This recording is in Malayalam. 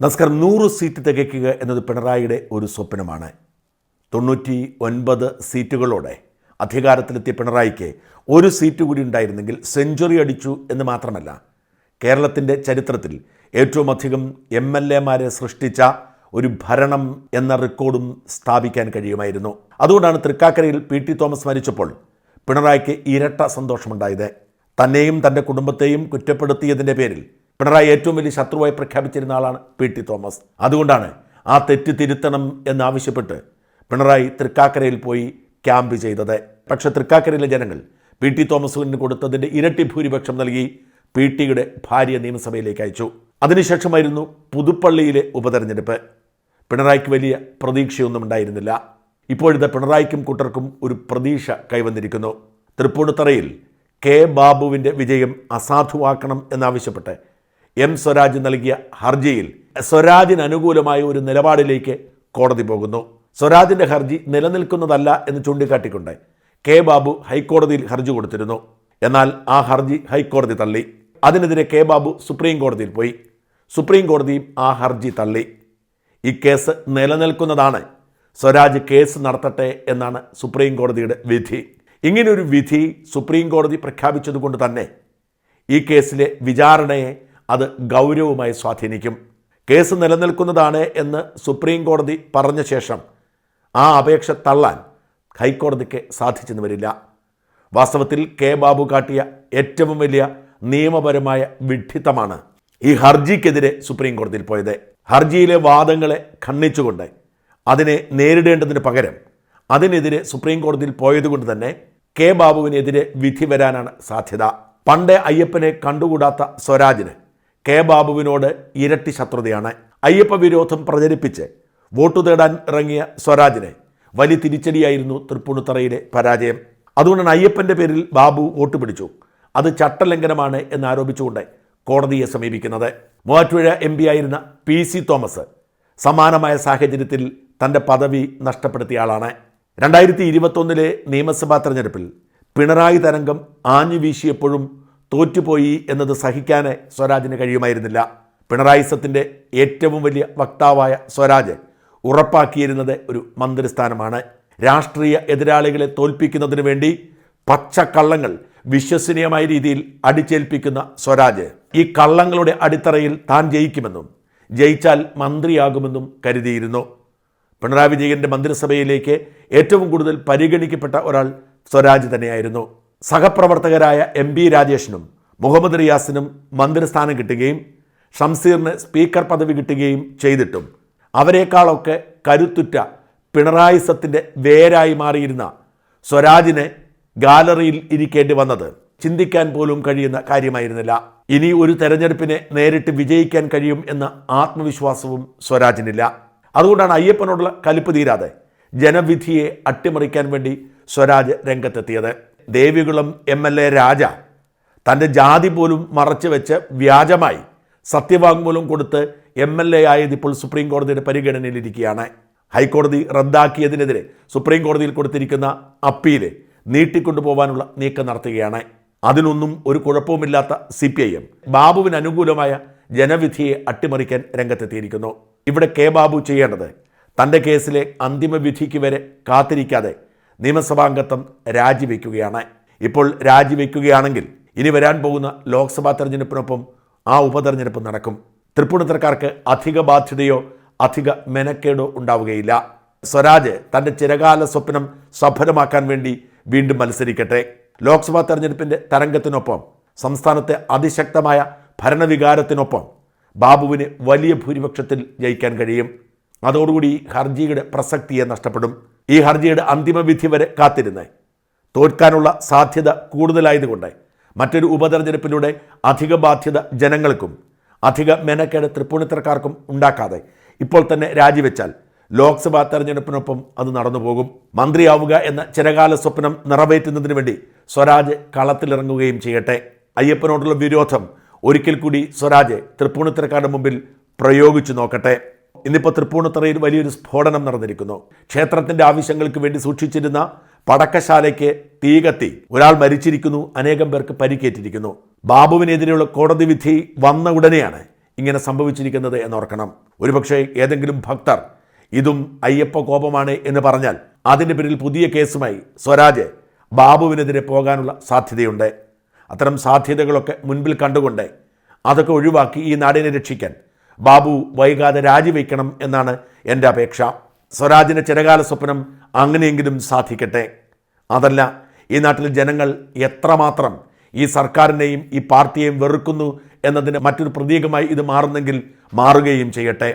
നമസ്കാരം നൂറ് സീറ്റ് തികയ്ക്കുക എന്നത് പിണറായിയുടെ ഒരു സ്വപ്നമാണ്. തൊണ്ണൂറ്റി ഒൻപത് സീറ്റുകളോടെ അധികാരത്തിലെത്തിയ പിണറായിക്ക് ഒരു സീറ്റ് കൂടി ഉണ്ടായിരുന്നെങ്കിൽ സെഞ്ചുറി അടിച്ചു എന്ന് മാത്രമല്ല കേരളത്തിന്റെ ചരിത്രത്തിൽ ഏറ്റവും അധികം എം എൽ എമാരെ സൃഷ്ടിച്ച ഒരു ഭരണം എന്ന റെക്കോർഡും സ്ഥാപിക്കാൻ കഴിയുമായിരുന്നു. അതുകൊണ്ടാണ് തൃക്കാക്കരയിൽ പി ടി തോമസ് മരിച്ചപ്പോൾ പിണറായിക്ക് ഇരട്ട സന്തോഷമുണ്ടായത്. തന്നെയും തന്റെ കുടുംബത്തെയും കുറ്റപ്പെടുത്തിയതിന്റെ പേരിൽ പിണറായി ഏറ്റവും വലിയ ശത്രുവായി പ്രഖ്യാപിച്ചിരുന്ന ആളാണ് പി ടി തോമസ്. അതുകൊണ്ടാണ് ആ തെറ്റ് തിരുത്തണം എന്നാവശ്യപ്പെട്ട് പിണറായി തൃക്കാക്കരയിൽ പോയി ക്യാമ്പ് ചെയ്തത്. പക്ഷേ തൃക്കാക്കരയിലെ ജനങ്ങൾ പി ടി തോമസിന് കൊടുത്തതിന്റെ ഇരട്ടി ഭൂരിപക്ഷം നൽകി പി ടിയുടെ ഭാര്യ നിയമസഭയിലേക്ക് അയച്ചു. അതിനുശേഷമായിരുന്നു പുതുപ്പള്ളിയിലെ ഉപതെരഞ്ഞെടുപ്പ്. പിണറായിക്ക് വലിയ പ്രതീക്ഷയൊന്നും ഉണ്ടായിരുന്നില്ല. ഇപ്പോഴത്തെ പിണറായിക്കും കൂട്ടർക്കും ഒരു പ്രതീക്ഷ കൈവന്നിരിക്കുന്നു. തൃപ്പൂണിത്തറയിൽ കെ ബാബുവിന്റെ വിജയം അസാധുവാക്കണം എന്നാവശ്യപ്പെട്ട് എം സ്വരാജ് നൽകിയ ഹർജിയിൽ സ്വരാജിന് അനുകൂലമായ ഒരു നിലപാടിലേക്ക് കോടതി പോകുന്നു. സ്വരാജിന്റെ ഹർജി നിലനിൽക്കുന്നതല്ല എന്ന് ചൂണ്ടിക്കാട്ടിക്കൊണ്ട് കെ ബാബു ഹൈക്കോടതിയിൽ ഹർജി കൊടുത്തിരുന്നു. എന്നാൽ ആ ഹർജി ഹൈക്കോടതി തള്ളി. അതിനെതിരെ കെ ബാബു സുപ്രീം കോടതിയിൽ പോയി. സുപ്രീം കോടതിയും ആ ഹർജി തള്ളി. ഈ കേസ് നിലനിൽക്കുന്നതാണ്. സ്വരാജ് കേസ് നടത്തട്ടെ എന്നാണ് സുപ്രീം കോടതിയുടെ വിധി. ഇങ്ങനൊരു വിധി സുപ്രീം കോടതി പ്രഖ്യാപിച്ചതുകൊണ്ട് തന്നെ ഈ കേസിലെ വിചാരണയെ അത് ഗൗരവമായി സ്വാധീനിക്കും. കേസ് നിലനിൽക്കുന്നതാണ് എന്ന് സുപ്രീം കോടതി പറഞ്ഞ ശേഷം ആ അപേക്ഷ തള്ളാൻ ഹൈക്കോടതിക്ക് സാധിച്ചെന്ന് വരില്ല. വാസ്തവത്തിൽ കെ. ബാബു കാട്ടിയ ഏറ്റവും വലിയ നിയമപരമായ വിഡ്ഢിത്തമാണ് ഈ ഹർജിക്കെതിരെ സുപ്രീം കോടതിയിൽ പോയത്. ഹർജിയിലെ വാദങ്ങളെ ഖണ്ഡിച്ചുകൊണ്ട് അതിനെ നേരിടേണ്ടതിന് പകരം അതിനെതിരെ സുപ്രീം കോടതിയിൽ പോയതുകൊണ്ട് തന്നെ കെ. ബാബുവിനെതിരെ വിധി വരാനാണ് സാധ്യത. പണ്ടേ അയ്യപ്പനെ കണ്ടുകൂടാത്ത സ്വരാജിന് കെ ബാബുവിനോട് ഇരട്ടി ശത്രുതയാണ്. അയ്യപ്പ വിരോധം പ്രചരിപ്പിച്ച് വോട്ടു തേടാൻ ഇറങ്ങിയ സ്വരാജിനെ വലിയ തിരിച്ചടിയായിരുന്നു തൃപ്പൂണിത്തറയിലെ പരാജയം. അതുകൊണ്ടാണ് അയ്യപ്പന്റെ പേരിൽ ബാബു വോട്ട് പിടിച്ചു. അത് ചട്ടലംഘനമാണ് എന്നാരോപിച്ചുകൊണ്ട് കോടതിയെ സമീപിക്കുന്നത്. മൂവാറ്റുപുഴ എം പി ആയിരുന്ന പി സി തോമസ് സമാനമായ സാഹചര്യത്തിൽ തന്റെ പദവി നഷ്ടപ്പെടുത്തിയ ആളാണ്. രണ്ടായിരത്തി ഇരുപത്തൊന്നിലെ നിയമസഭാ തെരഞ്ഞെടുപ്പിൽ പിണറായി തരംഗം ആഞ്ഞു വീശിയപ്പോഴും തോറ്റുപോയി എന്നത് സഹിക്കാനേ സ്വരാജിന് കഴിയുമായിരുന്നില്ല. പിണറായി സത്തിന്റെ ഏറ്റവും വലിയ വക്താവായ സ്വരാജ് ഉറപ്പാക്കിയിരുന്നത് ഒരു മന്ത്രിസ്ഥാനമാണ്. രാഷ്ട്രീയ എതിരാളികളെ തോൽപ്പിക്കുന്നതിന് വേണ്ടി പച്ചക്കള്ളങ്ങൾ വിശ്വസനീയമായ രീതിയിൽ അടിച്ചേൽപ്പിക്കുന്ന സ്വരാജ് ഈ കള്ളങ്ങളുടെ അടിത്തറയിൽ താൻ ജയിക്കുമെന്നും ജയിച്ചാൽ മന്ത്രിയാകുമെന്നും കരുതിയിരുന്നു. പിണറായി വിജയന്റെ മന്ത്രിസഭയിലേക്ക് ഏറ്റവും കൂടുതൽ പരിഗണിക്കപ്പെട്ട ഒരാൾ സ്വരാജ് തന്നെയായിരുന്നു. സഹപ്രവർത്തകരായ എം ബി രാജേഷിനും മുഹമ്മദ് റിയാസിനും മന്ത്രിസ്ഥാനം കിട്ടുകയും ഷംസീറിന് സ്പീക്കർ പദവി കിട്ടുകയും ചെയ്തിട്ടും. അവരെക്കാളൊക്കെ കരുത്തുറ്റ പിണറായി സത്തിന്റെ വേരായി മാറിയിരുന്ന സ്വരാജിനെ ഗാലറിയിൽ ഇരിക്കേണ്ടി വന്നത് ചിന്തിക്കാൻ പോലും കഴിയുന്ന കാര്യമായിരുന്നില്ല. ഇനി ഒരു തെരഞ്ഞെടുപ്പിനെ നേരിട്ട് വിജയിക്കാൻ കഴിയും എന്ന ആത്മവിശ്വാസവും സ്വരാജിനില്ല. അതുകൊണ്ടാണ് അയ്യപ്പനോടുള്ള കലിപ്പ് തീരാതെ ജനവിധിയെ അട്ടിമറിക്കാൻ വേണ്ടി സ്വരാജ് രംഗത്തെത്തിയത്. Devikulam M L A Raja തന്റെ ജാതി പോലും മറച്ചു വെച്ച് വ്യാജമായി സത്യവാങ്മൂലം കൊടുത്ത് എം എൽ എ ആയത് ഇപ്പോൾ സുപ്രീം കോടതിയുടെ പരിഗണനയിലിരിക്കുകയാണ്. ഹൈക്കോടതി റദ്ദാക്കിയതിനെതിരെ സുപ്രീം കോടതിയിൽ കൊടുത്തിരിക്കുന്ന അപ്പീൽ നീട്ടിക്കൊണ്ടുപോകാനുള്ള നീക്കം നടത്തുകയാണ്. അതിനൊന്നും ഒരു കുഴപ്പവുമില്ലാത്ത സി പി ഐ എം ബാബുവിന് അനുകൂലമായ ജനവിധിയെ അട്ടിമറിക്കാൻ രംഗത്തെത്തിയിരിക്കുന്നു. ഇവിടെ കെ ബാബു ചെയ്യേണ്ടത് തന്റെ കേസിലെ അന്തിമ വിധിക്ക് വരെ കാത്തിരിക്കാതെ നിയമസഭാംഗത്വം രാജിവെക്കുകയാണ്. ഇപ്പോൾ രാജിവെക്കുകയാണെങ്കിൽ ഇനി വരാൻ പോകുന്ന ലോക്സഭാ തെരഞ്ഞെടുപ്പിനൊപ്പം ആ ഉപതെരഞ്ഞെടുപ്പ് നടക്കും. തൃപ്പൂണിത്തരക്കാർക്ക് അധിക ബാധ്യതയോ അധിക മെനക്കേടോ ഉണ്ടാവുകയില്ല. സ്വരാജ് തന്റെ ചിരകാല സ്വപ്നം സഫലമാക്കാൻ വേണ്ടി വീണ്ടും മത്സരിക്കട്ടെ. ലോക്സഭാ തെരഞ്ഞെടുപ്പിന്റെ തരംഗത്തിനൊപ്പം സംസ്ഥാനത്തെ അതിശക്തമായ ഭരണവികാരത്തിനൊപ്പം ബാബുവിന് വലിയ ഭൂരിപക്ഷത്തിൽ ജയിക്കാൻ കഴിയും. അതോടുകൂടി ഹർജിയുടെ പ്രസക്തിയെ നഷ്ടപ്പെടും. ഈ ഹർജിയുടെ അന്തിമവിധി വരെ കാത്തിരുന്ന്. തോൽക്കാനുള്ള സാധ്യത കൂടുതലായതുകൊണ്ട്. മറ്റൊരു ഉപതെരഞ്ഞെടുപ്പിലൂടെ അധിക ബാധ്യത ജനങ്ങൾക്കും അധിക മെനക്കേട് തൃപ്പൂണിത്തരക്കാർക്കും ഉണ്ടാക്കാതെ ഇപ്പോൾ തന്നെ രാജിവെച്ചാൽ ലോക്സഭാ തെരഞ്ഞെടുപ്പിനൊപ്പം അത് നടന്നു പോകും മന്ത്രിയാവുക എന്ന ചിരകാല സ്വപ്നം നിറവേറ്റുന്നതിന് വേണ്ടി സ്വരാജ് കളത്തിലിറങ്ങുകയും ചെയ്യട്ടെ. അയ്യപ്പനോടുള്ള വിരോധം ഒരിക്കൽ കൂടി സ്വരാജ് തൃപ്പൂണിത്തരക്കാരുടെ മുമ്പിൽ പ്രയോഗിച്ചു നോക്കട്ടെ. ഇന്നിപ്പോൾ തൃപ്പൂണിത്തറയിൽ വലിയൊരു സ്ഫോടനം നടന്നിരിക്കുന്നു. ക്ഷേത്രത്തിന്റെ ആവശ്യങ്ങൾക്ക് വേണ്ടി സൂക്ഷിച്ചിരുന്ന പടക്കശാലയ്ക്ക് തീ കത്തി ഒരാൾ മരിച്ചിരിക്കുന്നു അനേകം പേർക്ക് പരിക്കേറ്റിരിക്കുന്നു. ബാബുവിനെതിരെയുള്ള കോടതി വിധി വന്ന ഉടനെയാണ് ഇങ്ങനെ സംഭവിച്ചിരിക്കുന്നത് എന്നോർക്കണം. ഒരുപക്ഷെ ഏതെങ്കിലും ഭക്തർ ഇതും അയ്യപ്പ കോപമാണ് എന്ന് പറഞ്ഞാൽ അതിന്റെ പേരിൽ പുതിയ കേസുമായി സ്വരാജ് ബാബുവിനെതിരെ പോകാനുള്ള സാധ്യതയുണ്ട്. അത്തരം സാധ്യതകളൊക്കെ മുൻപിൽ കണ്ടുകൊണ്ട് അതൊക്കെ ഒഴിവാക്കി ഈ നാടിനെ രക്ഷിക്കാൻ ബാബു വൈകാതെ രാജിവെക്കണം എന്നാണ് എന്റെ അപേക്ഷ. സ്വരാജിന്റെ ചിരകാല സ്വപ്നം അങ്ങനെയെങ്കിലും സാധിക്കട്ടെ. അതല്ല ഈ നാട്ടിലെ ജനങ്ങൾ എത്രമാത്രം ഈ സർക്കാരിനെയും ഈ പാർട്ടിയെയും വെറുക്കുന്നു എന്നതിന് മറ്റൊരു പ്രതീകമായി ഇത് മാറുന്നെങ്കിൽ മാറുകയും ചെയ്യട്ടെ.